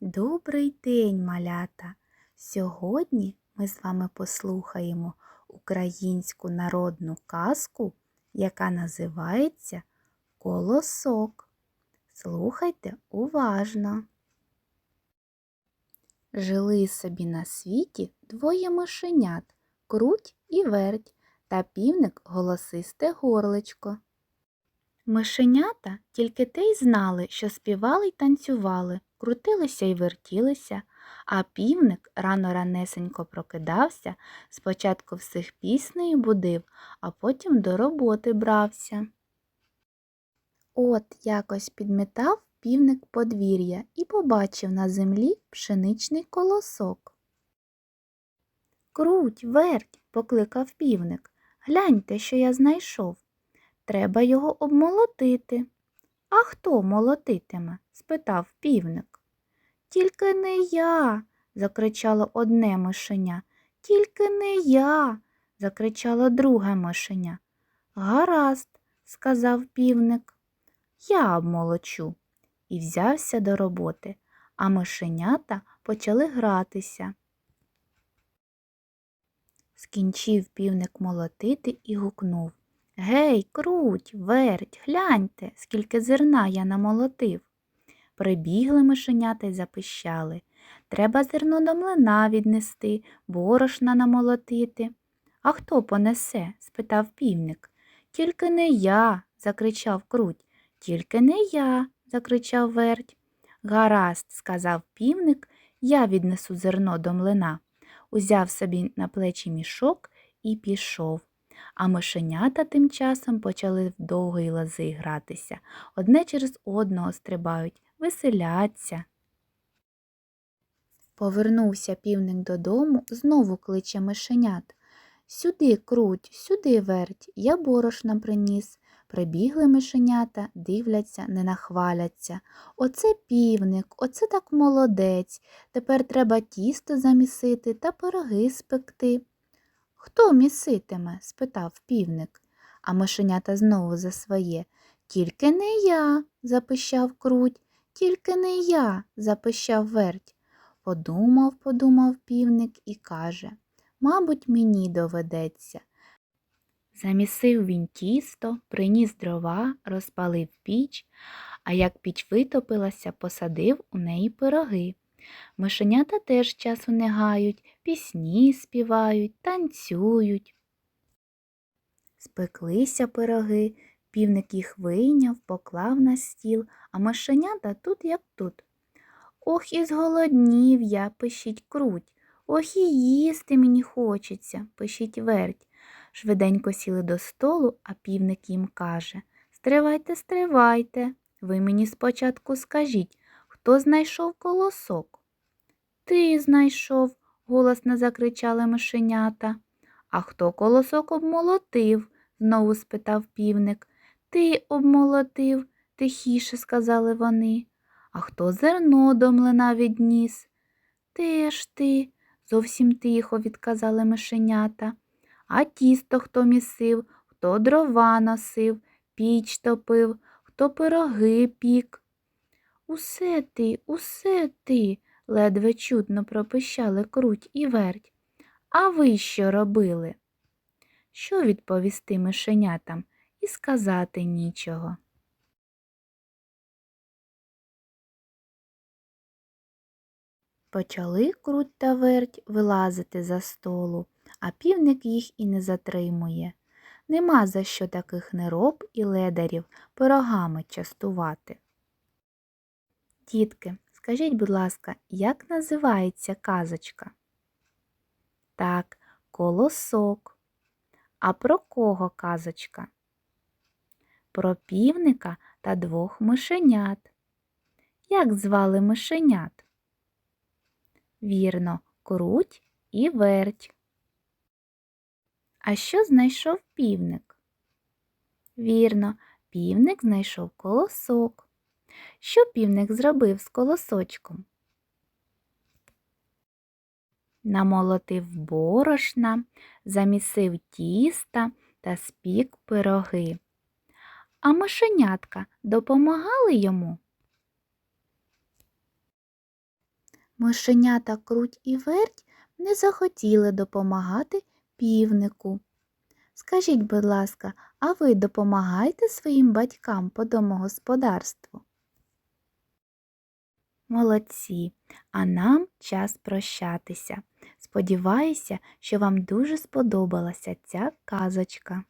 Добрий день, малята! Сьогодні ми з вами послухаємо українську народну казку, яка називається Колосок. Слухайте уважно. Жили собі на світі двоє мишенят круть і верть та півник голосисте горличко. Мишенята тільки те й знали, що співали й танцювали, крутилися й вертілися, а півник рано ранесенько прокидався, спочатку всіх піснею будив, а потім до роботи брався. От якось підметав півник подвір'я і побачив на землі пшеничний колосок. Круть, верть, покликав півник. Гляньте, що я знайшов. Треба його обмолотити. А хто молотитиме? спитав півник. Тільки не я. закричало одне мишеня. Тільки не я. закричало друге мишеня. Гаразд, сказав півник. Я обмолочу. І взявся до роботи, а мишенята почали гратися. Скінчив півник молотити і гукнув. Гей, круть, верть, гляньте, скільки зерна я намолотив. Прибігли мишенята й запищали. Треба зерно до млина віднести, борошна намолотити. А хто понесе? спитав півник. Тільки не я, закричав круть. Тільки не я, закричав верть. Гаразд, сказав півник, я віднесу зерно до млина. Узяв собі на плечі мішок і пішов. А мишенята тим часом почали в довгої лози гратися. Одне через одного стрибають, веселяться. Повернувся півник додому, знову кличе мишенят. Сюди, круть, сюди верть, я борошна приніс. Прибігли мишенята, дивляться, не нахваляться. Оце півник, оце так молодець. Тепер треба тісто замісити та пироги спекти. Хто міситиме? спитав півник, а мишенята знову за своє. Тільки не я, запищав круть, тільки не я, запищав верть. Подумав, подумав півник і каже Мабуть, мені доведеться. Замісив він тісто, приніс дрова, розпалив піч, а як піч витопилася, посадив у неї пироги. Мишенята теж часу не гають, пісні співають, танцюють. Спеклися пироги, півник їх вийняв, поклав на стіл, а мишенята тут як тут. Ох, і зголоднів я, пишіть круть. Ох, і їсти мені хочеться, пишіть верть. Швиденько сіли до столу, а півник їм каже Стривайте, стривайте. Ви мені спочатку скажіть, хто знайшов колосок? Ти знайшов, голосно закричали мишенята. А хто колосок обмолотив? знову спитав півник. Ти обмолотив, тихіше сказали вони. А хто зерно до млина відніс? Теж ти, зовсім тихо відказали мишенята. А тісто хто місив, хто дрова носив, піч топив, хто пироги пік. Усе ти, усе ти, ледве чутно пропищали круть і верть. А ви що робили? Що відповісти мишенятам і сказати нічого. Почали круть та верть вилазити за столу, а півник їх і не затримує. Нема за що таких нероб і ледарів пирогами частувати. Дітки, скажіть, будь ласка, як називається казочка? Так, колосок. А про кого казочка? Про півника та двох мишенят. Як звали мишенят? Вірно, круть і верть. А що знайшов півник? Вірно, півник знайшов колосок. Що півник зробив з колосочком? Намолотив борошна, замісив тіста та спік пироги. А мишенятка допомагали йому? Мишенята круть і верть не захотіли допомагати півнику. Скажіть, будь ласка, а ви допомагаєте своїм батькам по домогосподарству? Молодці, а нам час прощатися. Сподіваюся, що вам дуже сподобалася ця казочка.